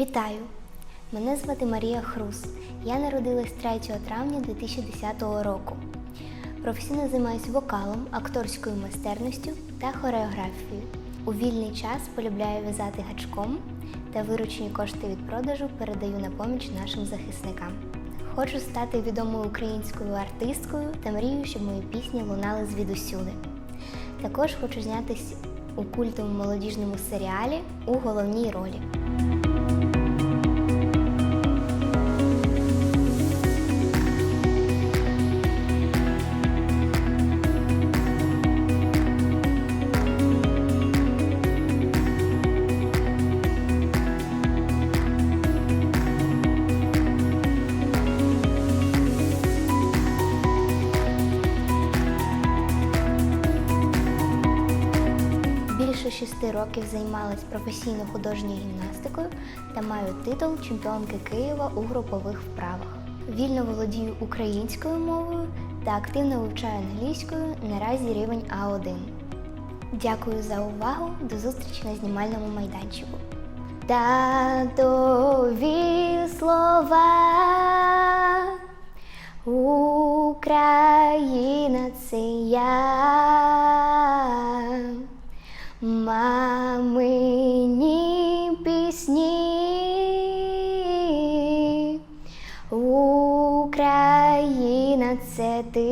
Вітаю! Мене звати Марія Хрус. Я народилась 3 травня 2010 року. Професійно займаюся вокалом, акторською майстерністю та хореографією. У вільний час полюбляю в'язати гачком та виручені кошти від продажу передаю на поміч нашим захисникам. Хочу стати відомою українською артисткою та мрію, щоб мої пісні лунали звідусюди. Також хочу знятися у культовому молодіжному серіалі у головній ролі. Більше шести років займалась професійно художньою гімнастикою та маю титул чемпіонки Києва у групових вправах. Вільно володію українською мовою та активно вивчаю англійською наразі рівень А1. Дякую за увагу. До зустрічі на знімальному майданчику. Татові слова. Україна це я. Мамині пісні Україна це ти.